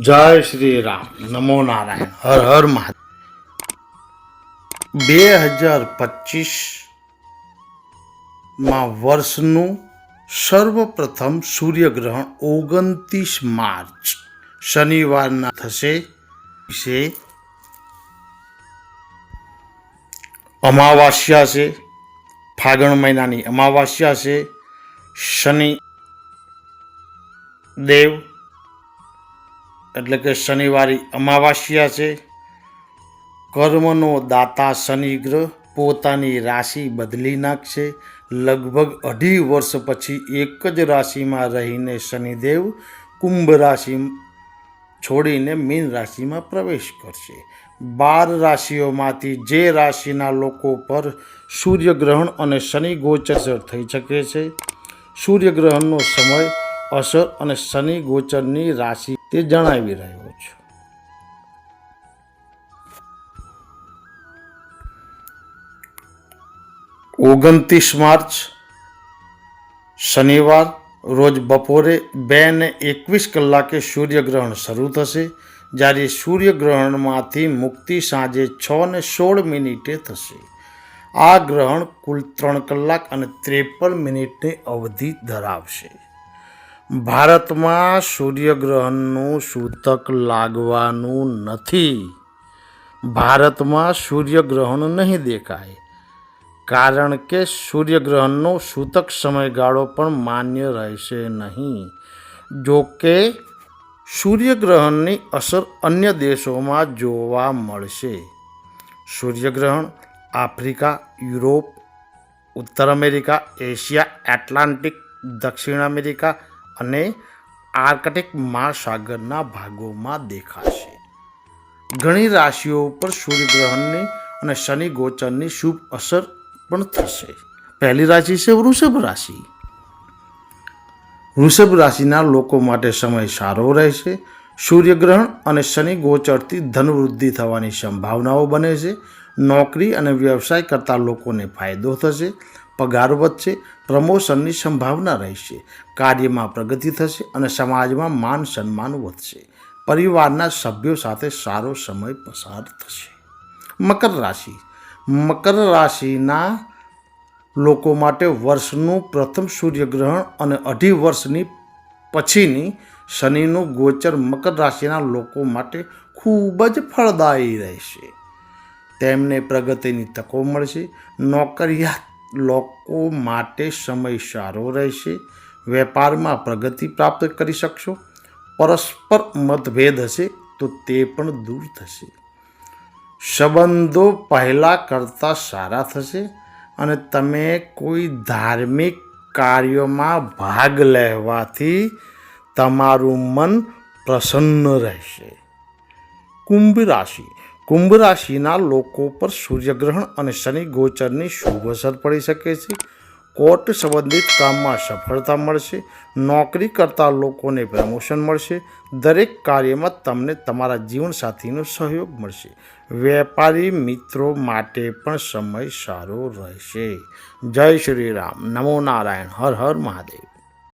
જય શ્રી રામ. નમો નારાયણ. હર હર મહાદેવ. બે હજાર પચીસમાં વર્ષનું સર્વપ્રથમ સૂર્યગ્રહણ ઓગણત્રીસ માર્ચ શનિવારના થશે. વિશે અમાવાસ્યા છે. ફાગણ મહિનાની અમાવાસ્યા છે. શનિ દેવ એટલે કે શનિવારી અમાવાસ્યા છે. કર્મનો દાતા શનિ ગ્રહ પોતાની રાશિ બદલી નાખશે. લગભગ અઢી વર્ષ પછી એક જ રાશિમાં રહીને શનિદેવ કુંભ રાશિ છોડીને મીન રાશિમાં પ્રવેશ કરશે. બાર રાશિઓમાંથી જે રાશિના લોકો પર સૂર્યગ્રહણ અને શનિ ગોચર થઈ શકે છે. સૂર્યગ્રહણનો સમય અસર અને શનિ ગોચરની રાશિ તે જણાવી રહ્યો છું. ઓગણત્રીસ માર્ચ, શનિવાર, રોજ બપોરે બે ને એકવીસ કલાકે સૂર્યગ્રહણ શરૂ થશે. જ્યારે સૂર્યગ્રહણમાંથી મુક્તિ સાંજે છ ને સોળ મિનિટે થશે. આ ગ્રહણ કુલ ત્રણ કલાક અને ત્રેપન મિનિટની અવધિ ધરાવશે. ભારતમાં સૂર્યગ્રહણનું સૂતક લાગવાનું નથી. ભારતમાં સૂર્યગ્રહણ નહીં દેખાય. કારણ કે સૂર્યગ્રહણનો સૂતક સમયગાળો પણ માન્ય રહેશે નહીં. જો કે, સૂર્યગ્રહણની અસર અન્ય દેશોમાં જોવા મળશે. સૂર્યગ્રહણ આફ્રિકા, યુરોપ, ઉત્તર અમેરિકા, એશિયા, એટલાન્ટિક, દક્ષિણ અમેરિકા અને આર્કટિક મહાસાગરના ભાગોમાં દેખાશે. ઘણી રાશિઓ પર સૂર્યગ્રહણની અને શનિ ગોચરની શુભ અસર પણ થશે. પહેલી રાશિ છે વૃષભ રાશિ. વૃષભ રાશિના લોકો માટે સમય સારો રહેશે. સૂર્યગ્રહણ અને શનિ ગોચરથી ધનવૃદ્ધિ થવાની સંભાવનાઓ બને છે. નોકરી અને વ્યવસાય કરતા લોકોને ફાયદો થશે. પગાર વધશે, પ્રમોશનની સંભાવના રહેશે, કાર્યમાં પ્રગતિ થશે અને સમાજમાં માન સન્માન વધશે. પરિવારના સભ્યો સાથે સારો સમય પસાર થશે. મકર રાશિ. મકર રાશિના લોકો માટે વર્ષનું પ્રથમ સૂર્યગ્રહણ અને અઢી વર્ષની પછીની શનિનું ગોચર મકર રાશિના લોકો માટે ખૂબ જ ફળદાયી રહેશે. તેમને પ્રગતિની તકો મળશે, નોકરિયાત લોકો માટે સમય સારો રહેશે. વેપારમાં પ્રગતિ પ્રાપ્ત કરી શકશો. પરસ્પર મતભેદ હશે તો તે પણ દૂર થશે. સંબંધો પહેલાં કરતાં સારા થશે અને તમે કોઈ ધાર્મિક કાર્યોમાં ભાગ લેવાથી તમારું મન પ્રસન્ન રહેશે. કુંભ રાશિ. કુંભ રાશિના લોકો પર સૂર્યગ્રહણ અને શનિ ગોચરની શુભ અસર પડી શકે છે. કોર્ટ સંબંધિત કામમાં સફળતા મળશે. નોકરી કરતા લોકોને પ્રમોશન મળશે. દરેક કાર્યમાં તમને તમારા જીવનસાથીનો સહયોગ મળશે. વેપારી મિત્રો માટે પણ સમય સારો રહેશે. જય શ્રી રામ. નમો નારાયણ. હર હર મહાદેવ.